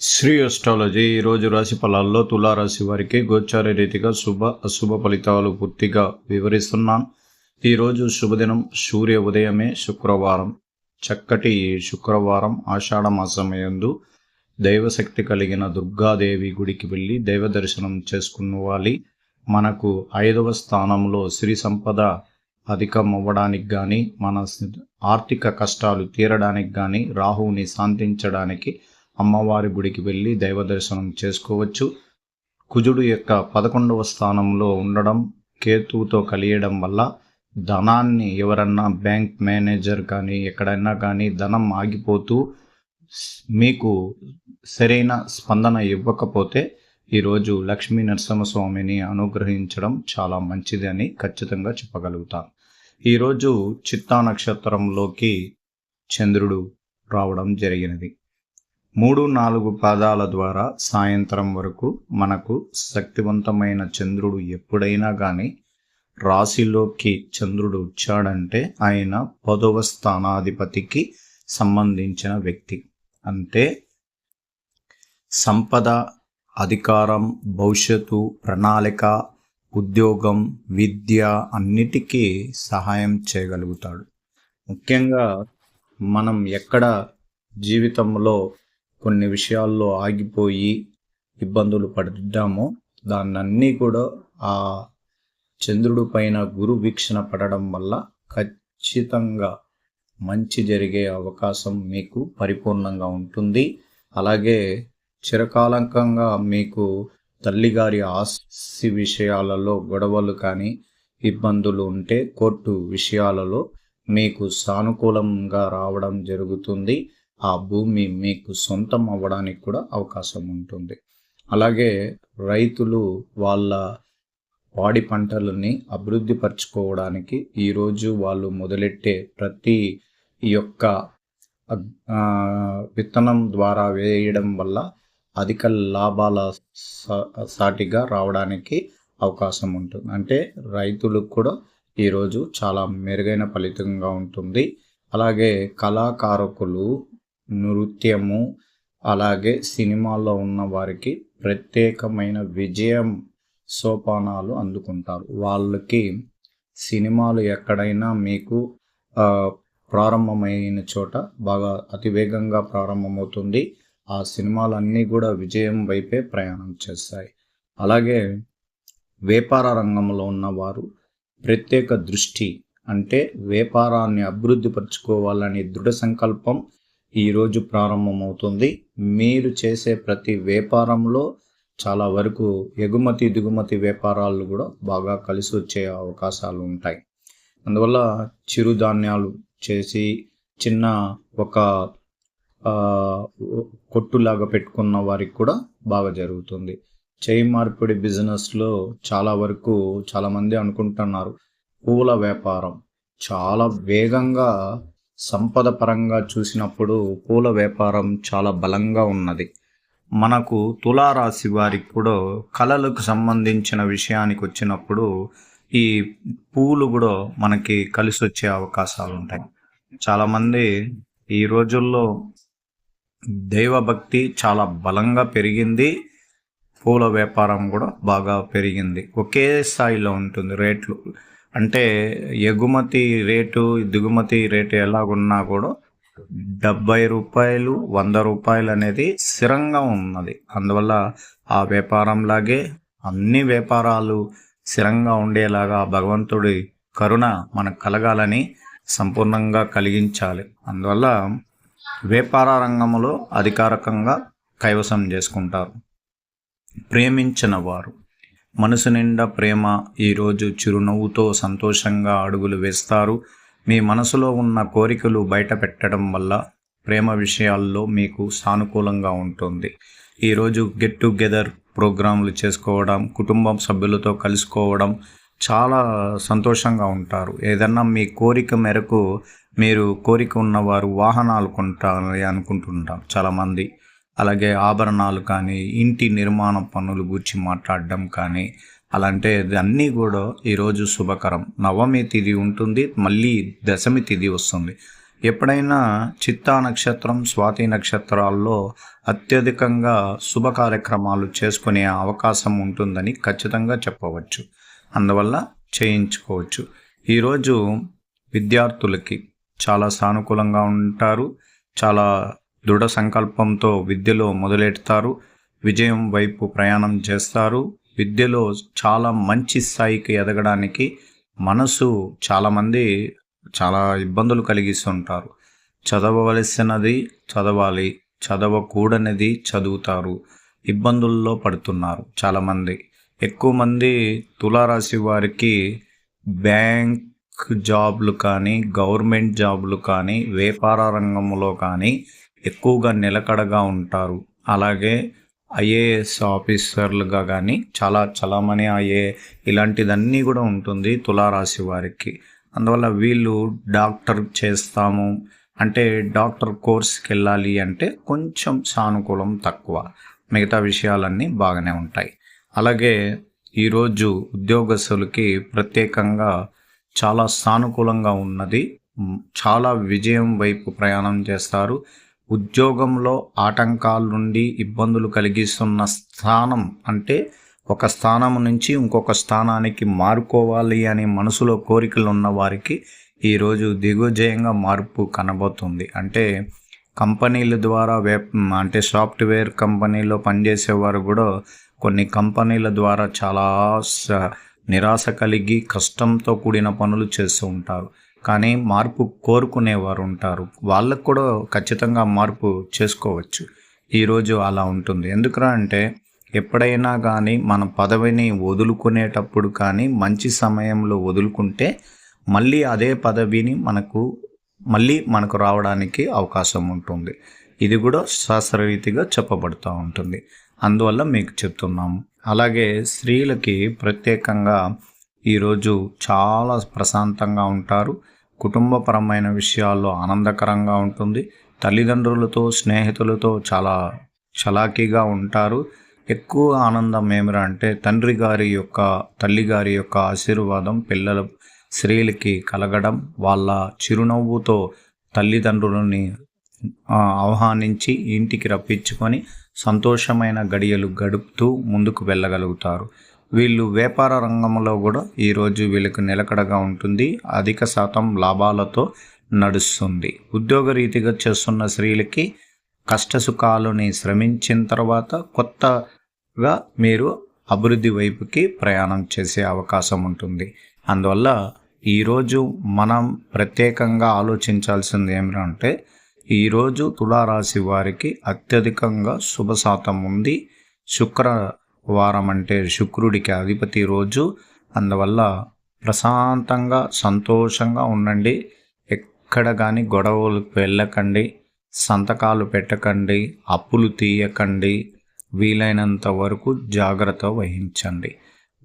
Shri astrology ఈరోజు రాశి ఫలాల్లో తులారాశి వారికి గోచార రీతిగా శుభ అశుభ ఫలితాలు పూర్తిగా వివరిస్తున్నాను ఈరోజు శుభదినం సూర్య ఉదయమే శుక్రవారం. చక్కటి శుక్రవారం ఆషాఢ మాసమయందు దైవశక్తి కలిగిన దుర్గాదేవి గుడికి వెళ్ళి దైవ దర్శనం చేసుకున్నవాలి. మనకు ఐదవ స్థానంలో శ్రీ సంపద అధికం అవ్వడానికి కానీ మన ఆర్థిక కష్టాలు తీరడానికి కానీ రాహువుని శాంతించడానికి అమ్మవారి గుడికి వెళ్ళి దైవ దర్శనం చేసుకోవచ్చు. కుజుడు యొక్క పదకొండవ స్థానంలో ఉండడం కేతువుతో కలియడం వల్ల ధనాన్ని ఎవరన్నా బ్యాంక్ మేనేజర్ కానీ ఎక్కడైనా కానీ ధనం ఆగిపోతూ మీకు సరైన స్పందన ఇవ్వకపోతే ఈరోజు లక్ష్మీ నరసింహస్వామిని అనుగ్రహించడం చాలా మంచిది అని ఖచ్చితంగా చెప్పగలుగుతాను. ఈరోజు చిత్తా నక్షత్రంలోకి చంద్రుడు రావడం జరిగినది. మూడు నాలుగు పాదాల ద్వారా సాయంత్రం వరకు మనకు శక్తివంతమైన చంద్రుడు ఎప్పుడైనా కానీ రాశిలోకి చంద్రుడు వచ్చాడంటే ఆయన పదవ స్థానాధిపతికి సంబంధించిన వ్యక్తి. అంటే సంపద అధికారం భవిష్యత్తు ప్రణాళిక ఉద్యోగం విద్య అన్నిటికీ సహాయం చేయగలుగుతాడు. ముఖ్యంగా మనం ఎక్కడ జీవితంలో కొన్ని విషయాల్లో ఆగిపోయి ఇబ్బందులు పడ్డామో దాన్నన్నీ కూడా ఆ చంద్రుడి పైన గురు వీక్షణ పడడం వల్ల ఖచ్చితంగా మంచి జరిగే అవకాశం మీకు పరిపూర్ణంగా ఉంటుంది. అలాగే చిరకాలంకంగా మీకు తల్లిగారి ఆస్తి విషయాలలో గొడవలు కానీ ఇబ్బందులు ఉంటే కోర్టు విషయాలలో మీకు సానుకూలంగా రావడం జరుగుతుంది. ఆ భూమి మీకు సొంతం అవ్వడానికి కూడా అవకాశం ఉంటుంది. అలాగే రైతులు వాళ్ళ పాడి పంటలని అభివృద్ధి పరచుకోవడానికి ఈరోజు వాళ్ళు మొదలెట్టే ప్రతి యొక్క విత్తనం ద్వారా వేయడం వల్ల అధిక లాభాల సాటిగా రావడానికి అవకాశం ఉంటుంది. అంటే రైతులకు కూడా ఈరోజు చాలా మెరుగైన ఫలితంగా ఉంటుంది. అలాగే కళాకారకులు నృత్యము అలాగే సినిమాల్లో ఉన్న వారికి ప్రత్యేకమైన విజయం సోపానాలు అందుకుంటారు. వాళ్ళకి సినిమాలు ఎక్కడైనా మీకు ప్రారంభమైన చోట బాగా అతివేగంగా ప్రారంభమవుతుంది. ఆ సినిమాలన్నీ కూడా విజయం వైపే ప్రయాణం చేస్తాయి. అలాగే వ్యాపార రంగంలో ఉన్నవారు ప్రత్యేక దృష్టి అంటే వ్యాపారాన్ని అభివృద్ధి పరచుకోవాలని దృఢ సంకల్పం ఈరోజు ప్రారంభమవుతుంది. మీరు చేసే ప్రతి వ్యాపారంలో చాలా వరకు ఎగుమతి దిగుమతి వ్యాపారాలు కూడా బాగా కలిసి వచ్చే అవకాశాలు ఉంటాయి. అందువల్ల చిరుధాన్యాలు చేసి చిన్న ఒక కొట్టులాగా పెట్టుకున్న వారికి కూడా బాగా జరుగుతుంది. చేయి మార్పిడి బిజినెస్లో చాలా వరకు చాలామంది అనుకుంటున్నారు పూల వ్యాపారం చాలా వేగంగా సంపద పరంగా చూసినప్పుడు పూల వ్యాపారం చాలా బలంగా ఉన్నది. మనకు తులారాశి వారికి కూడా కళలకు సంబంధించిన విషయానికి వచ్చినప్పుడు ఈ పూలు కూడా మనకి కలిసి వచ్చే అవకాశాలు ఉంటాయి. చాలామంది ఈ రోజుల్లో దైవభక్తి చాలా బలంగా పెరిగింది. పూల వ్యాపారం కూడా బాగా పెరిగింది. ఒకే స్థాయిలో ఉంటుంది రేట్లు. అంటే ఎగుమతి రేటు దిగుమతి రేటు ఎలాగున్నా కూడా డెబ్బై రూపాయలు వంద రూపాయలు అనేది స్థిరంగా ఉన్నది. అందువల్ల ఆ వ్యాపారంలాగే అన్ని వ్యాపారాలు స్థిరంగా ఉండేలాగా భగవంతుడి కరుణ మనకు కలగాలని సంపూర్ణంగా కలిగించాలి. అందువల్ల వ్యాపార రంగంలో అధికారికంగా కైవసం చేసుకుంటారు. ప్రేమించిన వారు మనసు నిండా ప్రేమ ఈరోజు చిరునవ్వుతో సంతోషంగా అడుగులు వేస్తారు. మీ మనసులో ఉన్న కోరికలు బయట పెట్టడం వల్ల ప్రేమ విషయాల్లో మీకు సానుకూలంగా ఉంటుంది. ఈరోజు గెట్ టుగెదర్ ప్రోగ్రాంలు చేసుకోవడం కుటుంబం సభ్యులతో కలుసుకోవడం చాలా సంతోషంగా ఉంటారు. ఏదన్నా మీ కోరిక మేరకు మీరు కోరిక ఉన్నవారు వాహనాలు కొంటారని అనుకుంటుంటారు చాలామంది అలాగే ఆభరణాలు కానీ ఇంటి నిర్మాణ పనులు గురించి మాట్లాడడం కానీ అలాంటి అన్నీ కూడా ఈరోజు శుభకరం. నవమి తిథి ఉంటుంది మళ్ళీ దశమి తిథి వస్తుంది. ఎప్పుడైనా చిత్తా నక్షత్రం స్వాతి నక్షత్రాల్లో అత్యధికంగా శుభ కార్యక్రమాలు చేసుకునే అవకాశం ఉంటుందని ఖచ్చితంగా చెప్పవచ్చు. అందువల్ల చేయించుకోవచ్చు. ఈరోజు విద్యార్థులకి చాలా సానుకూలంగా ఉంటారు చాలా దృఢ సంకల్పంతో విద్యలో మొదలెడతారు. విజయం వైపు ప్రయాణం చేస్తారు. విద్యలో చాలా మంచి స్థాయికి ఎదగడానికి మనసు చాలామంది చాలా ఇబ్బందులు కలిగిస్తుంటారు. చదవవలసినది చదవాలి చదవకూడనిది చదువుతారు. ఇబ్బందుల్లో పడుతున్నారు చాలామంది. ఎక్కువ మంది తులారాశి వారికి బ్యాంక్ జాబ్లు కానీ గవర్నమెంట్ జాబ్లు కానీ వ్యాపార రంగంలో కానీ ఎక్కువగా నిలకడగా ఉంటారు. అలాగే ఐఏఎస్ ఆఫీసర్లుగా కానీ చాలా చలామణి అయ్యే ఇలాంటిదన్నీ కూడా ఉంటుంది తులారాశి వారికి. అందువల్ల వీళ్ళు డాక్టర్ చేస్తాము. అంటే డాక్టర్ కోర్స్కి వెళ్ళాలి అంటే కొంచెం సానుకూలం తక్కువ. మిగతా విషయాలన్నీ బాగానే ఉంటాయి. అలాగే ఈరోజు ఉద్యోగస్తులకి ప్రత్యేకంగా చాలా సానుకూలంగా ఉన్నది. చాలా విజయం వైపు ప్రయాణం చేస్తారు. ఉద్యోగంలో ఆటంకాల నుండి ఇబ్బందులు కలిగిస్తున్న స్థానం అంటే ఒక స్థానం నుంచి ఇంకొక స్థానానికి మారుకోవాలి అనే మనసులో కోరికలు ఉన్న వారికి ఈరోజు దిగుజయంగా మార్పు కనబోతుంది. అంటే కంపెనీల ద్వారా వెబ్ అంటే సాఫ్ట్వేర్ కంపెనీలో పనిచేసేవారు కూడా కొన్ని కంపెనీల ద్వారా చాలా నిరాశ కలిగి కష్టంతో కూడిన పనులు చేస్తూ ఉంటారు. కానీ మార్పు కోరుకునేవారు ఉంటారు వాళ్ళకు కూడా ఖచ్చితంగా మార్పు చేసుకోవచ్చు. ఈరోజు అలా ఉంటుంది. ఎందుకురా అంటే ఎప్పుడైనా కానీ మన పదవిని వదులుకునేటప్పుడు కానీ మంచి సమయంలో వదులుకుంటే మళ్ళీ అదే పదవిని మనకు మళ్ళీ మనకు రావడానికి అవకాశం ఉంటుంది. ఇది కూడా శాస్త్రరీతిగా చెప్పబడుతూ ఉంటుంది. అందువల్ల మీకు చెప్తున్నాము అలాగే స్త్రీలకి ప్రత్యేకంగా ఈరోజు చాలా ప్రశాంతంగా ఉంటారు. కుటుంబపరమైన విషయాల్లో ఆనందకరంగా ఉంటుంది. తల్లిదండ్రులతో స్నేహితులతో చాలా చలాకీగా ఉంటారు. ఎక్కువ ఆనందం ఏమిరా అంటే తండ్రి గారి యొక్క తల్లి గారి యొక్క ఆశీర్వాదం పిల్లల స్త్రీలకి కలగడం వాళ్ళ చిరునవ్వుతో తల్లిదండ్రులని ఆహ్వానించి ఇంటికి రప్పించుకొని సంతోషమైన గడియలు గడుపుతూ ముందుకు వెళ్ళగలుగుతారు. వీళ్ళు వ్యాపార రంగంలో కూడా ఈరోజు వీళ్ళకి నిలకడగా ఉంటుంది. అధిక శాతం లాభాలతో నడుస్తుంది. ఉద్యోగ రీతిగా చేస్తున్న స్త్రీలకి కష్టసుఖాలని శ్రమించిన తర్వాత కొత్తగా మీరు అభివృద్ధి వైపుకి ప్రయాణం చేసే అవకాశం ఉంటుంది. అందువల్ల ఈరోజు మనం ప్రత్యేకంగా ఆలోచించాల్సింది ఏమిటంటే ఈరోజు తులారాశి వారికి అత్యధికంగా శుభ శాతం ఉంది. శుక్ర వారం అంటే శుక్రుడికి అధిపతి రోజు. అందువల్ల ప్రశాంతంగా సంతోషంగా ఉండండి. ఎక్కడ కానీ గొడవలకు వెళ్ళకండి. సంతకాలు పెట్టకండి. అప్పులు తీయకండి. వీలైనంత వరకు జాగ్రత్త వహించండి.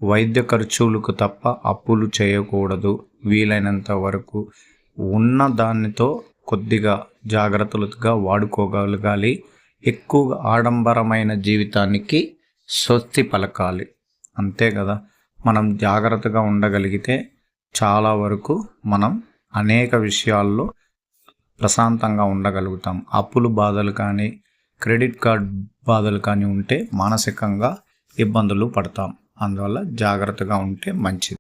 వైద్య ఖర్చులకు తప్ప అప్పులు చేయకూడదు. వీలైనంత వరకు ఉన్న దానితో కొద్దిగా జాగ్రత్తలుగా వాడుకోగలగాలి. ఎక్కువగా ఆడంబరమైన జీవితానికి స్వస్తి పలకాలి. అంతే కదా? మనం జాగ్రత్తగా ఉండగలిగితే చాలా వరకు మనం అనేక విషయాల్లో ప్రశాంతంగా ఉండగలుగుతాం. అప్పులు బాధలు కానీ క్రెడిట్ కార్డ్ బాధలు కానీ ఉంటే మానసికంగా ఇబ్బందులు పడతాం. అందువల్ల జాగ్రత్తగా ఉంటే మంచిది.